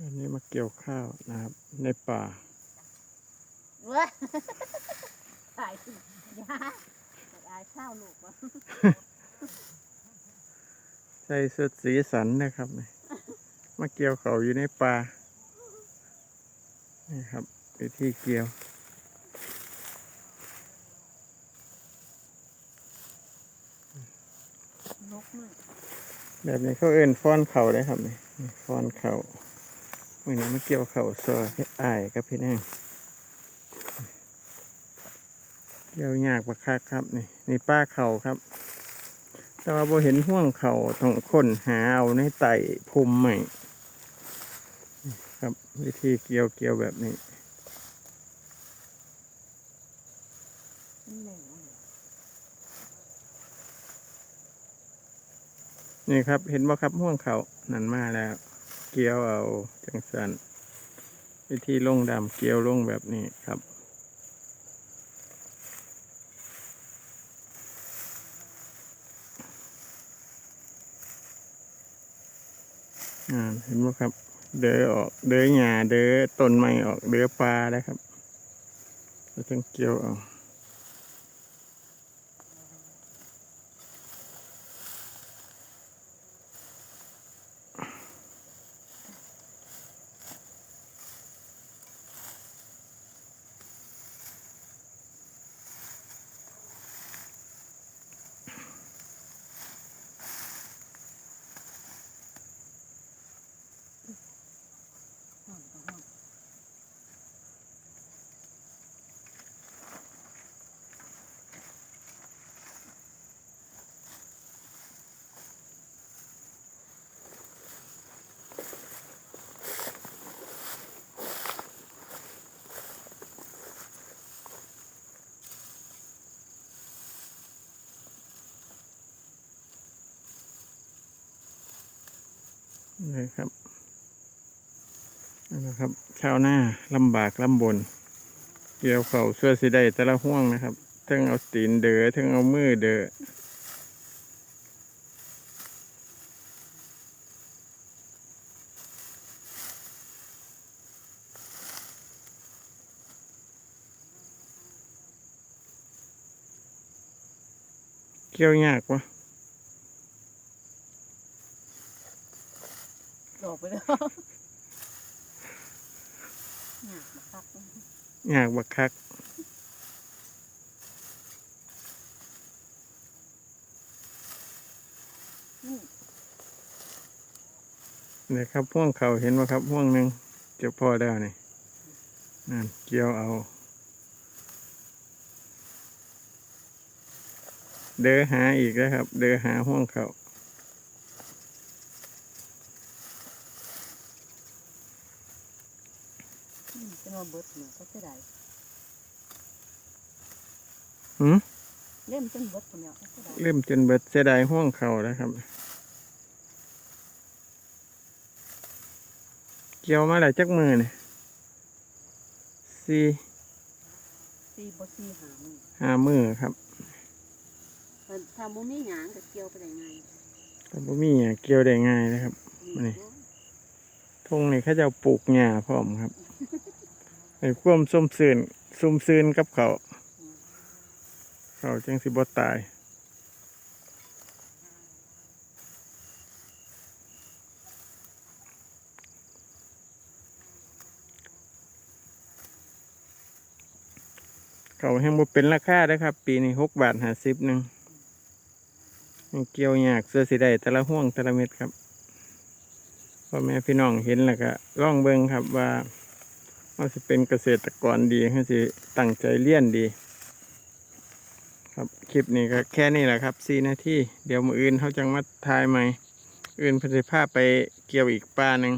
อันนี้มาเกี่ยวข้าวนะครับ ในป่าเว้ยตายสิยาอายข้าวลูกวะใส่สุดสีสันนะครับนี่มาเกี่ยวเขาวอยู่ในป่านี่ครับวิธีเกี่ยวนกมากแบบนี้เขาเอิ้นฟ้อนเข่าได้ครับนี่นี่ฟ้อนเข่าเมื่อนี้มาเกี่ยวเข่าซอยอายกับพี่แน่งเกี่ยวยากประคักครับนี่นี่ป้าเข่าครับ แต่ว่าบ่เห็นห่วงเข่าต้องค้นหาเอาในไต่ภูมิใหม่ ครับวิธีเกี่ยวเกี่ยวแบบนี้นี่แหละนี่ครับ เห็นบ่ครับห่วงเขานั่นมาแล้ว เกี่ยวเอาจังสันวิธีลงดำเกี่ยวลงแบบนี้ครับอ่าเห็นบ่ครับ เดือออก เดือหญ้าเดือต้นไม้ออก เดือปลาได้ครับเราต้องเกี่ยวเอา นี่ครับนะครับชาวหน้าลำบากลำบน เกี่ยวเขาเสื้อสีได้แต่ละห่วงนะครับทั้งเอาตีนเดือทั้งเอามือเดือเกี่ยวยากวะ หล อกไปแล้วหนักบักคักยากบักคัก นี่ยครับห่วงเขาเห็นไหมครับห่วงหนึ่งเก็บพอแล้วนี่นั่นเกี่ยวเอา เดือหาอีกแล้วครับ เดือหาห่วงเขา จะมาเบิดเนี่ยก็จะได้หืมเล่มจนเบิดคนเนี้ยก็จะได้เริ่มจนเบิดเสียดายห่วงเขาแล้วครับ เกี่ยวมาหลายจักมือนี่สี่ตีบ่ตีหามือห้ามือครับแต่ถ้าบ่มีหยางก็เกี่ยวไปได้ไงแต่บ่มีหยังเกี่ยวได้ง่ายนะครับ นี่ ทุ่งนี่เขาจะเอาปลูกหญ้าพร้อมครับ ให้ความส้มซื่นซุ่มซื่นกับเขา เขาจังสิบ่ตายเขาแห้งบ่เป็นราคาเด้ครับ ปีนี้หกบาทห้าสิบหนึ่งเกี่ยวยากเสื้อสีได้แต่ละห่วงแต่ละเม็ดครับพ่อแม่พี่น้องเห็นแล้วก็ล่องเบิงครับว่า เขาสิเป็นเกษตรกรดีเขาสิตั้งใจเลี้ยนดี ครับคลิปนี้ก็แค่นี้แหละครับสี่นาทีเดี๋ยวมืออื่นเขาจังมาทายใหม่ อื่นพันสิภาพไปเกี่ยวอีกปลาหนึ่ง